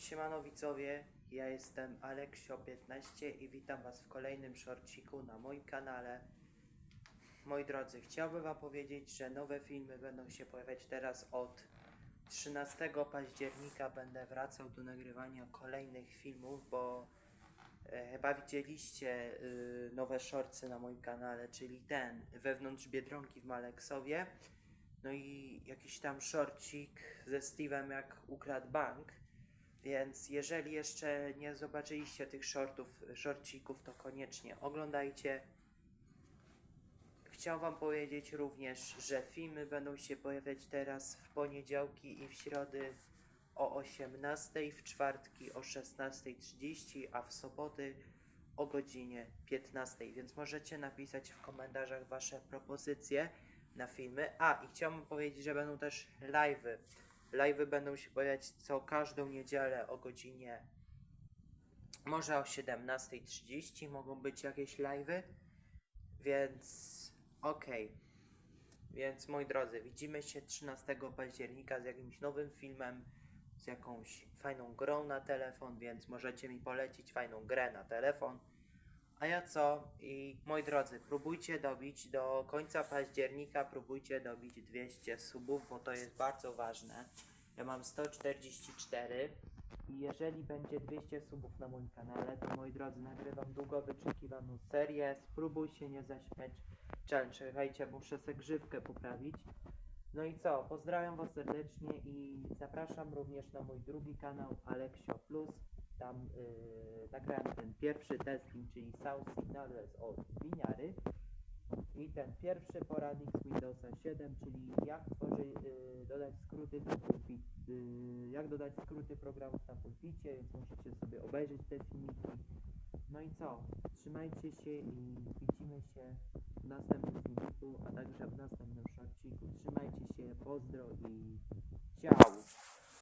Siemano widzowie, ja jestem Aleksio15 i witam was w kolejnym shortciku na moim kanale. Moi drodzy, chciałbym wam powiedzieć, że nowe filmy będą się pojawiać teraz od 13 października będę wracał do nagrywania kolejnych filmów, bo e, chyba widzieliście y, nowe shortsy na moim kanale, czyli ten wewnątrz Biedronki w Maleksowie. No i jakiś tam shortcik ze Steve'em jak ukradł bank. Więc jeżeli jeszcze nie zobaczyliście tych shortów, shortcików, to koniecznie oglądajcie. Chciał Wam powiedzieć również, że filmy będą się pojawiać teraz w poniedziałki i w środy o 18, w czwartki o 16.30, a w soboty o godzinie 15. Więc możecie napisać w komentarzach Wasze propozycje na filmy. A i chciałbym powiedzieć, że będą też live'y. Live'y będą się pojawiać co każdą niedzielę o godzinie może o 17.30 mogą być jakieś live'y, więc okej. Więc moi drodzy, widzimy się 13 października z jakimś nowym filmem, z jakąś fajną grą na telefon, więc możecie mi polecić fajną grę na telefon. A ja co? I moi drodzy, próbujcie dobić do końca października, próbujcie dobić 200 subów, bo to jest bardzo ważne. Ja mam 144 i jeżeli będzie 200 subów na moim kanale, to moi drodzy, nagrywam długo wyczekiwaną serię. Spróbuj się nie zaśmiać. Czekajcie, muszę sobie grzywkę poprawić. No i co? Pozdrawiam Was serdecznie i zapraszam również na mój drugi kanał Alexio Plus. Tam yy, nagrałem ten pierwszy testing, czyli Sound Signals od Winiary. I ten pierwszy poradnik z Windowsa 7, czyli jak tworzy, yy, dodać skróty na pulpit, yy, jak dodać skróty programów na pulpicie, więc musicie sobie obejrzeć te filmiki. No i co? Trzymajcie się i widzimy się w następnym filmiku, a także w następnym shortciku. Trzymajcie się, pozdro i ciao!